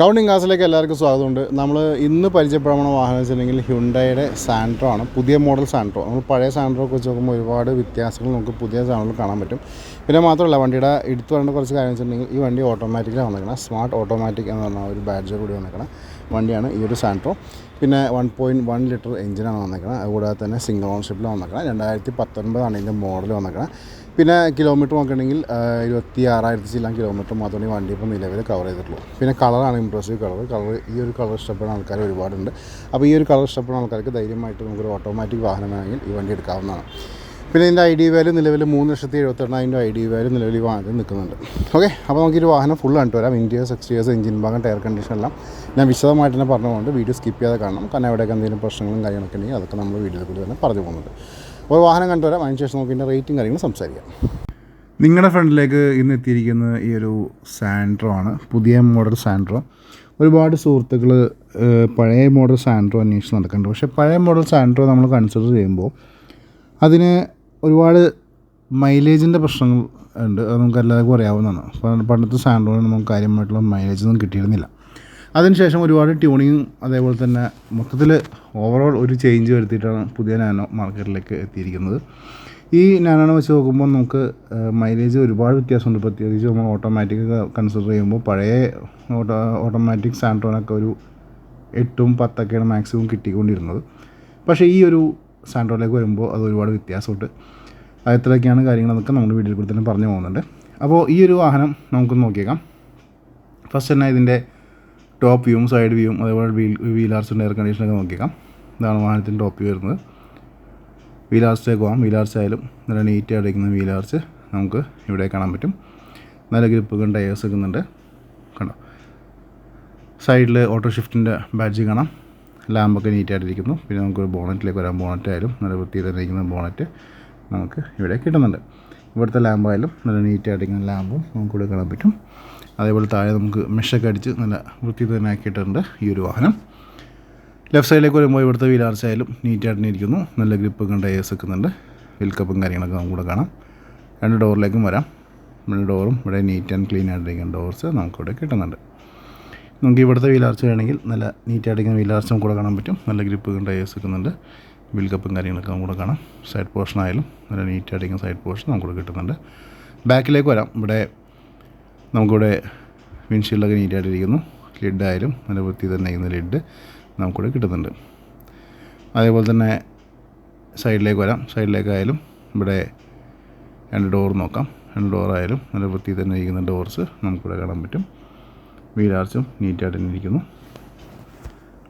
Counting ക്ലാസ്സിലേക്ക് എല്ലാവർക്കും സ്വാഗതമുണ്ട്. നമ്മൾ ഇന്ന് പരിചയപ്പെടാൻ വാഹനം വെച്ചിട്ടുണ്ടെങ്കിൽ ഹ്യുണ്ടയുടെ സാൻട്രോ ആണ്. പുതിയ മോഡൽ സാൻട്രോ. നമ്മൾ പഴയ സാൻട്രോ വെച്ച് നോക്കുമ്പോൾ ഒരുപാട് വ്യത്യാസങ്ങൾ നമുക്ക് പുതിയ സാധനങ്ങൾ കാണാൻ പറ്റും. പിന്നെ മാത്രമല്ല വണ്ടിയുടെ എടുത്തു വരേണ്ട കുറച്ച് കാര്യം വെച്ചിട്ടുണ്ടെങ്കിൽ ഈ വണ്ടി ഓട്ടോമാറ്റിക്കലി വന്നിരിക്കണം സ്മാർട്ട് ഓട്ടോമാറ്റിക് എന്ന് പറഞ്ഞ ഒരു ബാഡ്ജ് കൂടി വന്നിരിക്കണം വണ്ടിയാണ് ഈ ഒരു സാൻട്രോ. പിന്നെ വൺ പോയിന്റ് വൺ ലിറ്റർ എഞ്ചിനാണ് വന്നിരിക്കുന്നത് അതുകൂടാതെ തന്നെ സിംഗിൾ ഓൺഷിപ്പിൽ വന്നിരിക്കണം രണ്ടായിരത്തി പത്തൊൻപതാണ് ഇതിന്റെ മോഡൽ വന്നേക്കണം. പിന്നെ കിലോമീറ്റർ നോക്കുകയാണെങ്കിൽ ഇരുപത്തി ആറായിരത്തി ചില്ലാം കിലോമീറ്റർ മാത്രമേ വണ്ടി ഇപ്പോൾ നിലവിൽ കവർ ചെയ്തിട്ടുള്ളൂ. പിന്നെ കളറാണ് ഇമ്പ്രസീവ് കളർ കളർ ഈ ഒരു കളർ ഇഷ്ടപ്പെടുന്ന ആൾക്കാർ ഒരുപാടുണ്ട്. അപ്പോൾ ഈ ഒരു കളർ ഇഷ്ടപ്പെടുന്ന ആൾക്കാർക്ക് ധൈര്യമായിട്ട് നമുക്കൊരു ഓട്ടോമാറ്റിക് വാഹനം വേണമെങ്കിൽ ഈ വണ്ടി എടുക്കാവുന്നതാണ്. പിന്നെ ഇതിന്റെ ഐ ഡി വാല്യൂ നിലവിൽ മൂന്ന് ലക്ഷത്തി എഴുപത്തെണ്ണായിരം ഐ ഡി വാല്യൂ നിലവിൽ ഈ വാഹനത്തിൽ നിൽക്കുന്നുണ്ട്. ഓക്കെ അപ്പോൾ നമുക്ക് ഈ വാഹനം ഫുൾ കണ്ടു വരാം. ഇന്റീരിയർ എക്സ്റ്റീരിയേഴ്സ് എഞ്ചിൻ ഭാഗം ടയർ കണ്ടീഷൻ എല്ലാം. ഞാൻ വിശദമായിട്ട് തന്നെ പറഞ്ഞുകൊണ്ട് വീഡിയോ സ്കിപ്പ് ചെയ്യാതെ കാണണം. കാരണം എവിടെയൊക്കെ എന്തെങ്കിലും പ്രശ്നങ്ങളും കാര്യങ്ങളൊക്കെ ഉണ്ടെങ്കിൽ അതൊക്കെ നമ്മൾ വീഡിയോയിൽ കൂടി തന്നെ പറഞ്ഞു പോകുന്നുണ്ട്. ഒരു വാഹനം കണ്ടുവരാം അതിനുശേഷം നമുക്ക് ഇതിന്റെ റേറ്റും കാര്യങ്ങളും സംസാരിക്കാം. നിങ്ങളുടെ ഫ്രണ്ടിലേക്ക് ഇന്ന് എത്തിയിരിക്കുന്ന ഈ ഒരു സാൻഡ്രോ ആണ്. പുതിയ മോഡൽ സാൻഡ്രോ ഒരുപാട് സുഹൃത്തുക്കൾ പഴയ മോഡൽ സാൻഡ്രോ അന്വേഷിച്ച് നടക്കുന്നുണ്ട്. പക്ഷേ പഴയ മോഡൽ സാൻഡ്രോ നമ്മൾ കൺസിഡർ ചെയ്യുമ്പോൾ അതിന് ഒരുപാട് മൈലേജിന്റെ പ്രശ്നങ്ങൾ ഉണ്ട്. അത് നമുക്ക് എല്ലാവർക്കും അറിയാവുന്നതാണ്. പണ്ട് പണ്ടത്തെ സാൻഡ്രോന് നമുക്ക് കാര്യമായിട്ടുള്ള മൈലേജ് ഒന്നും കിട്ടിയിരുന്നില്ല. അതിനുശേഷം ഒരുപാട് ട്യൂണിങ് അതേപോലെ തന്നെ മൊത്തത്തിൽ ഓവറോൾ ഒരു ചേഞ്ച് വരുത്തിയിട്ടാണ് പുതിയ നാനോ മാർക്കറ്റിലേക്ക് എത്തിയിരിക്കുന്നത്. ഈ നാനോനെ വെച്ച് നോക്കുമ്പോൾ നമുക്ക് മൈലേജ് ഒരുപാട് വ്യത്യാസമുണ്ട്. പ്രത്യേകിച്ച് നമ്മൾ ഓട്ടോമാറ്റിക് കൺസിഡർ ചെയ്യുമ്പോൾ പഴയ ഓട്ടോ ഓട്ടോമാറ്റിക് സാൻഡ്രോനൊക്കെ ഒരു എട്ടും പത്തൊക്കെയാണ് മാക്സിമം കിട്ടിക്കൊണ്ടിരുന്നത്. പക്ഷേ ഈ ഒരു സാൻഡ്രോയിലേക്ക് വരുമ്പോൾ അത് ഒരുപാട് വ്യത്യാസമുണ്ട്. അത് കാര്യങ്ങളെന്നൊക്കെ നമ്മുടെ വീഡിയോയിൽ കൂടി തന്നെ പറഞ്ഞു പോകുന്നുണ്ട്. അപ്പോൾ ഈ ഒരു വാഹനം നമുക്ക് നോക്കിയേക്കാം. ഫസ്റ്റ് തന്നെ ഇതിന്റെ ടോപ്പ് വ്യൂവും സൈഡ് വ്യൂവും അതേപോലെ വീൽ വീലാർസിന്റെ എയർ കണ്ടീഷനൊക്കെ നോക്കിയേക്കാം. ഇതാണ് വാഹനത്തിന്റെ ടോപ്പ് വ്യൂ വരുന്നത്. വീലാർസിലേക്ക് പോകാം. വീലാർസ് ആയാലും നല്ല നീറ്റ് ഇരിക്കുന്ന വീലാർസ് നമുക്ക് ഇവിടെ കാണാൻ പറ്റും. നല്ല ഗ്രിപ്പുകളും ടയേഴ്സ് എടുക്കുന്നുണ്ട് കണ്ടോ? സൈഡിൽ ഓട്ടോ ഷിഫ്റ്റിന്റെ ബാഡ്ജ് കാണാം. ലാമ്പൊക്കെ നീറ്റായിട്ടിരിക്കുന്നു. പിന്നെ നമുക്കൊരു ബോണറ്റിലേക്ക് വരാം. ബോണറ്റ് ആയാലും നല്ല വൃത്തിയിൽ തന്നെ ഇരിക്കുന്ന ബോണറ്റ് നമുക്ക് ഇവിടെ കിട്ടുന്നുണ്ട്. ഇവിടുത്തെ ലാമ്പായാലും നല്ല നീറ്റായിട്ടിരിക്കുന്ന ലാമ്പും നമുക്കിവിടെ കാണാൻ പറ്റും. അതേപോലെ താഴെ നമുക്ക് മെഷൊക്കെ അടിച്ച് നല്ല വൃത്തിയിൽ തന്നെ ആക്കിയിട്ടുണ്ട് ഈ ഒരു വാഹനം. ലെഫ്റ്റ് സൈഡിലേക്ക് വരുമ്പോൾ ഇവിടുത്തെ വീലാർച്ച ആയാലും നീറ്റായിട്ട് ഇരിക്കുന്നു നല്ല ഗ്രിപ്പ് ടയേഴ്സ് വെക്കുന്നുണ്ട് എക്കുന്നുണ്ട് വിൽക്കപ്പും കാര്യങ്ങളൊക്കെ നമുക്കിവിടെ കാണാം. രണ്ട് ഡോറിലേക്കും വരാം. രണ്ട് ഡോറും ഇവിടെ നീറ്റ് ആൻഡ് ക്ലീൻ ആയിട്ടിരിക്കുന്ന ഡോർസ് നമുക്കിവിടെ കിട്ടുന്നുണ്ട്. നമുക്ക് ഇവിടുത്തെ വീലാർച്ച വേണമെങ്കിൽ നല്ല നീറ്റായിട്ടിരിക്കുന്ന വീലാർച്ച കൂടെ കാണാൻ പറ്റും. നല്ല ഗ്രിപ്പ് ടയേഴ്സ് വെക്കുന്നുണ്ട് നല്ല കപ്പും കാര്യങ്ങളൊക്കെ നമുക്ക് കാണാം. സൈഡ് പോർഷൻ ആയാലും നല്ല നീറ്റായിട്ടിരിക്കുന്ന സൈഡ് പോർഷൻ നമുക്ക് കൂടെ കിട്ടുന്നുണ്ട്. ബാക്കിലേക്ക് വരാം. ഇവിടെ നമുക്കിവിടെ വിൻഷീൽഡൊക്കെ നീറ്റായിട്ടിരിക്കുന്നു ലിഡ് ആയാലും നല്ല വൃത്തി തന്നെ ഇരിക്കുന്ന ലിഡ് നമുക്കിവിടെ കിട്ടുന്നുണ്ട്. അതേപോലെ തന്നെ സൈഡിലേക്ക് വരാം. സൈഡിലേക്കായാലും ഇവിടെ രണ്ട് ഡോർ നോക്കാം. രണ്ട് ഡോറായാലും നല്ല വൃത്തി തന്നെ ഇരിക്കുന്ന ഡോർസ് നമുക്കിവിടെ കാണാൻ പറ്റും. വീലാർച്ചും നീറ്റായിട്ട് തന്നെ ഇരിക്കുന്നു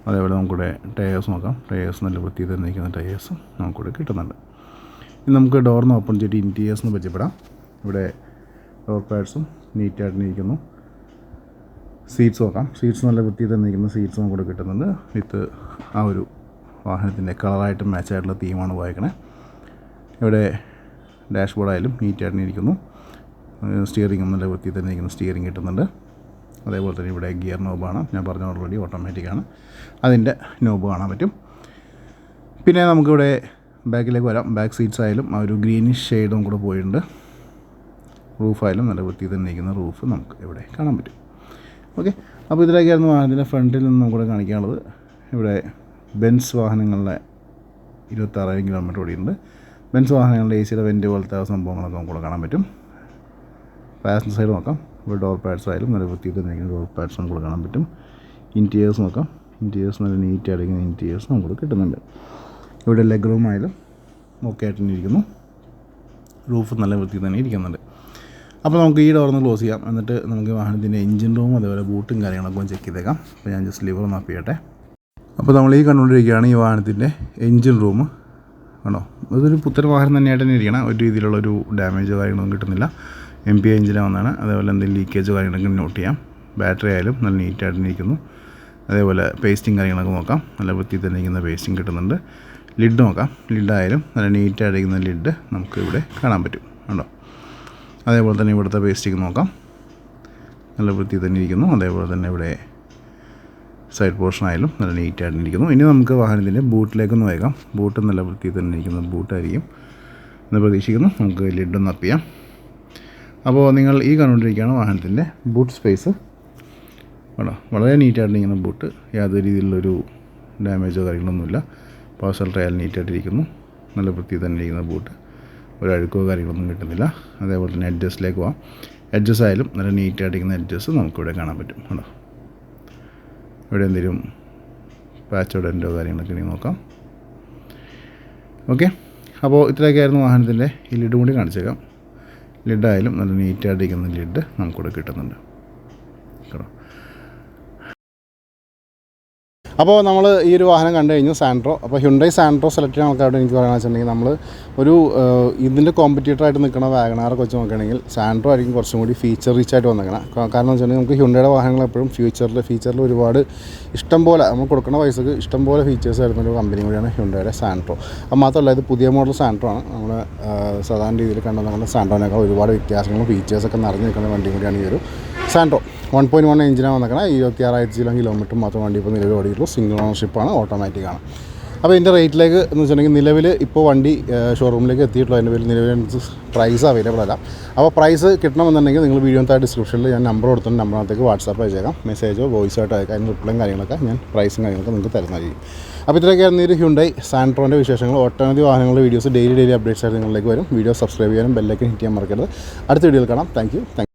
അതേപോലെ നമുക്കിവിടെ ടയേഴ്സ് നോക്കാം. ടയേഴ്സ് നല്ല വൃത്തി തന്നെ ഇരിക്കുന്ന ടയേഴ്സ് നമുക്കിവിടെ കിട്ടുന്നുണ്ട്. ഇനി നമുക്ക് ഡോറിന് ഓപ്പൺ ചെയ്തിട്ട് ഇന്റീരിയേഴ്സിന് പരിചയപ്പെടാം. ഇവിടെ ഡോർ പാഡ്സും നീറ്റായിട്ട് ഇരിക്കുന്നു സീറ്റ്സ് നോക്കാം. സീറ്റ്സ് നല്ല വൃത്തി തന്നെ ഇരിക്കുന്ന സീറ്റ്സ് നമുക്കിവിടെ കിട്ടുന്നുണ്ട്. വിത്ത് ആ ഒരു വാഹനത്തിന്റെ കളറായിട്ട് മാച്ച് ആയിട്ടുള്ള തീമാണ് വായിക്കണേ. ഇവിടെ ഡാഷ്ബോർഡായാലും നീറ്റായിട്ട് ഇരിക്കുന്നു സ്റ്റിയറിങ്ങും നല്ല വൃത്തി തന്നെ ഇരിക്കുന്ന. സ്റ്റിയറിംഗ് കിട്ടുന്നുണ്ട്. അതേപോലെ തന്നെ ഇവിടെ ഗിയർ നോബാണ്. ഞാൻ പറഞ്ഞ ഓൾറെഡി ഓട്ടോമാറ്റിക്കാണ് അതിന്റെ നോബ് കാണാൻ പറ്റും. പിന്നെ നമുക്കിവിടെ ബാക്കിലേക്ക് വരാം. ബാക്ക് സീറ്റ്സ് ആയാലും ആ ഒരു ഗ്രീനിഷ് ഷെയ്ഡും കൂടെ പോയിട്ടുണ്ട്. റൂഫായാലും നല്ല വൃത്തി തന്നെ ഇരിക്കുന്ന റൂഫ് നമുക്ക് ഇവിടെ കാണാൻ പറ്റും. ഓക്കെ അപ്പോൾ ഇതിലേക്കായിരുന്നു വാഹനത്തിന്റെ ഫ്രണ്ടിൽ നിന്ന് കൂടെ കാണിക്കാനുള്ളത്. ഇവിടെ ബെൻസ് വാഹനങ്ങളുടെ ഇരുപത്താറായിരം കിലോമീറ്റർ ഓടിയിട്ടുണ്ട്. ബെൻസ് വാഹനങ്ങളുടെ എ സിയുടെ വെന്റ് പോലത്തെ സംഭവങ്ങളൊക്കെ കൂടെ കാണാൻ പറ്റും. പാസഞ്ചർ സൈഡ് നോക്കാം. ഇവിടെ ഡോർ പാഡ്സ് ആയാലും നല്ല വൃത്തിയിൽ തന്നെ ഇരിക്കുന്ന ഡോർ പാഡ്സ് നമുക്ക് കാണാൻ പറ്റും. ഇന്റീരിയേഴ്സ് നോക്കാം. ഇന്റീരിയേഴ്സ് നല്ല നീറ്റ് അടങ്ങുന്ന ഇന്റീരിയേഴ്സ് നമുക്ക് കിട്ടുന്നുണ്ട്. ഇവിടെ ലെഗ് റൂം ആയാലും ഓക്കെ ആയിട്ട് തന്നെ ഇരിക്കുന്നു. റൂഫ് നല്ല വൃത്തിയിൽ തന്നെ ഇരിക്കുന്നുണ്ട്. അപ്പോൾ നമുക്ക് ഈ ഡോർ ഒന്ന് ക്ലോസ് ചെയ്യാം. എന്നിട്ട് നമുക്ക് വാഹനത്തിന്റെ എഞ്ചിൻ റൂം അതേപോലെ ബൂട്ടും കാര്യങ്ങളൊക്കെ ഒന്ന് ചെക്ക് ചെയ്തേക്കാം. അപ്പോൾ ഞാൻ ജസ്റ്റ് ലിവർ ഒന്ന് അപ്പ് ചെയ്യട്ടെ. അപ്പോൾ നമ്മൾ ഈ കണ്ടുകൊണ്ടിരിക്കുകയാണ് ഈ വാഹനത്തിന്റെ എഞ്ചിൻ റൂം ആണോ? അതൊരു പുത്തൻ വാഹനം തന്നെയായിട്ട് തന്നെ ഇരിക്കണം. ഒരു രീതിയിലുള്ള ഒരു ഡാമേജോ കാര്യങ്ങളൊന്നും കിട്ടുന്നില്ല. എം പി വന്നാണ് അതേപോലെ എന്തെങ്കിലും ലീക്കേജ് കാര്യങ്ങളൊക്കെ നോട്ട് ചെയ്യാം. ബാറ്ററി ആയാലും നല്ല നീറ്റായിട്ട് ഇരിക്കുന്നു. അതേപോലെ പേസ്റ്റിംഗ് കാര്യങ്ങളൊക്കെ നോക്കാം. നല്ല വൃത്തി തന്നെ ഇരിക്കുന്ന പേസ്റ്റിംഗ് കിട്ടുന്നുണ്ട്. ലിഡ് നോക്കാം. ലിഡായാലും നല്ല നീറ്റായിട്ടിരിക്കുന്ന ലിഡ് നമുക്ക് ഇവിടെ കാണാൻ പറ്റും. കണ്ടോ? അതേപോലെ തന്നെ ഇവിടുത്തെ പേസ്റ്റിംഗ് നോക്കാം. നല്ല വൃത്തി തന്നെ ഇരിക്കുന്നു. അതേപോലെ തന്നെ ഇവിടെ സൈഡ് പോർഷൻ ആയാലും നല്ല നീറ്റായിട്ട് ഇരിക്കുന്നു. ഇനി നമുക്ക് വാഹനത്തിന്റെ ബൂട്ടിലേക്കൊന്ന് വേഗം ബൂട്ട് നല്ല വൃത്തി തന്നെ ഇരിക്കുന്ന ബൂട്ടായിരിക്കും എന്ന് പ്രതീക്ഷിക്കുന്നു. നമുക്ക് ലിഡൊന്ന് അപ്പ് ചെയ്യാം. അപ്പോൾ നിങ്ങൾ ഈ കണ്ടുകൊണ്ടിരിക്കുകയാണ് വാഹനത്തിന്റെ ബൂട്ട് സ്പേസ് വേണം വളരെ നീറ്റായിട്ട് ഇങ്ങനെ ബൂട്ട് യാതൊരു രീതിയിലുള്ളൊരു ഡാമേജോ കാര്യങ്ങളൊന്നുമില്ല. പാർസൽ ട്രയൽ നീറ്റായിട്ടിരിക്കുന്നു നല്ല വൃത്തി തന്നെ ഇരിക്കുന്ന ബൂട്ട് ഒരു അഴുക്കോ കാര്യങ്ങളൊന്നും കിട്ടുന്നില്ല. അതേപോലെ തന്നെ അഡ്ജസ്റ്റിലേക്ക് പോവാം. അഡ്ജസ്റ്റ് ആയാലും നല്ല നീറ്റായിട്ടിരിക്കുന്ന അഡ്ജസ്റ്റ് നമുക്കിവിടെ കാണാൻ പറ്റും. കേട്ടോ ഇവിടെ എന്തെങ്കിലും പാച്ചോ ഡെന്റോ കാര്യങ്ങളൊക്കെ ഇനി നോക്കാം. ഓക്കെ അപ്പോൾ ഇത്രയൊക്കെ ആയിരുന്നു വാഹനത്തിന്റെ ഈ കൂടി കാണിച്ചേക്കാം. ലിഡായാലും നല്ല നീറ്റായിട്ടിരിക്കുന്ന ലിഡ് നമുക്കിവിടെ കിട്ടുന്നുണ്ട്. കേട്ടോ അപ്പോൾ നമ്മൾ ഈ ഒരു വാഹനം കണ്ടു കഴിഞ്ഞു സാൻഡ്രോ അപ്പോൾ ഹ്യുണ്ടൈ സാൻഡ്രോ സെലക്ട് ചെയ്യുന്ന ആൾക്കാരോട് എനിക്ക് പറയുന്നത് വെച്ചിട്ടുണ്ടെങ്കിൽ നമ്മൾ ഒരു ഇതിന്റെ കോമ്പറ്റീറ്റർ ആയിട്ട് നിൽക്കുന്ന വാഗണാറൊക്കെ വെച്ച് നോക്കുകയാണെങ്കിൽ സാൻഡ്രോ ആയിരിക്കും കുറച്ചും കൂടി ഫീച്ചർ റിച്ച് ആയിട്ട് വന്നേക്കണം. കാരണം എന്ന് വെച്ചിട്ടുണ്ടെങ്കിൽ നമുക്ക് ഹ്യുണ്ടയുടെ വാഹനങ്ങൾ എപ്പോഴും ഫ്യൂച്ചറിൽ ഫീച്ചറിൽ ഒരുപാട് ഇഷ്ടം പോലെ നമ്മൾ കൊടുക്കുന്ന പൈസക്ക് ഇഷ്ടം പോലെ ഫീച്ചേഴ്സ് വരുന്ന ഒരു കമ്പനി കൂടിയാണ് ഹ്യുണ്ടയുടെ സാൻഡ്രോ അത് മാത്രമല്ല ഇത് പുതിയ മോഡൽ സാൻഡ്രോ ആണ്. നമ്മൾ സാധാരണ രീതിയിൽ കണ്ടുവന്ന സാൻഡ്രോനേക്കാൾ ഒരുപാട് വ്യത്യാസങ്ങളും ഫീച്ചേഴ്സൊക്കെ നിറഞ്ഞു നിൽക്കുന്ന വണ്ടി കൂടിയാണ് ഈ ഒരു സാൻഡ്രോ വൺ പോയിന്റ് വൺ എഞ്ചിനാണ് വന്നേക്കണം. ഇരുപത്തി ആറായിരത്തി ചില കിലോമീറ്റർ മാത്രം വണ്ടി ഇപ്പോൾ നിലവിൽ ഓടിയിട്ടുള്ളൂ. സിംഗിൾ ഓണർഷിപ്പാണ് ഓട്ടോമാറ്റിക്കാണ് അപ്പോൾ ഇതിന്റെ റേറ്റിലേക്ക് എന്ന് വെച്ചിട്ടുണ്ടെങ്കിൽ നിലവിൽ ഇപ്പോൾ വണ്ടി ഷോറൂമിലേക്ക് എത്തിയിട്ടുള്ള അതിന്റെ പേരിൽ നിലവിൽ പ്രൈസ് അവൈലബിൾ അല്ല. അപ്പോൾ പ്രൈസ് കിട്ടണമെന്നുണ്ടെങ്കിൽ നിങ്ങൾ വീഡിയോ താഴെ ഡിസ്ക്രിപ്ഷനിൽ ഞാൻ നമ്പർ കൊടുത്തിട്ട് നമ്പറിനകത്തേക്ക് വാട്സാപ്പ് അയച്ചേക്കാം. മെസ്സേജോ വോയിസ് ആയിട്ട് അയക്കാം. അതിന്റെ റിപ്ലൈയും കാര്യങ്ങളൊക്കെ ഞാൻ പ്രൈസും കാര്യങ്ങളൊക്കെ നിങ്ങൾക്ക് തരുന്നതായിരിക്കും. അപ്പോൾ ഇത്രയൊക്കെയായിരുന്നു ഒരു ഹ്യുണ്ടായി സാൻട്രോന്റെ വിശേഷങ്ങൾ. ഒട്ടനവധി വാഹനങ്ങളുടെ വീഡിയോസ് ഡെയിലി ഡെയിലി അപ്ഡേറ്റ്സ് ആയിട്ട് നിങ്ങളിലേക്ക് വരും. വീഡിയോ സബ്സ്ക്രൈബ് ചെയ്യാനും ബെല്ലൈക്കൻ ഹിറ്റ് ചെയ്യാൻ മറക്കരുത്. അടുത്ത വീഡിയോയിൽ കാണാം. Thank you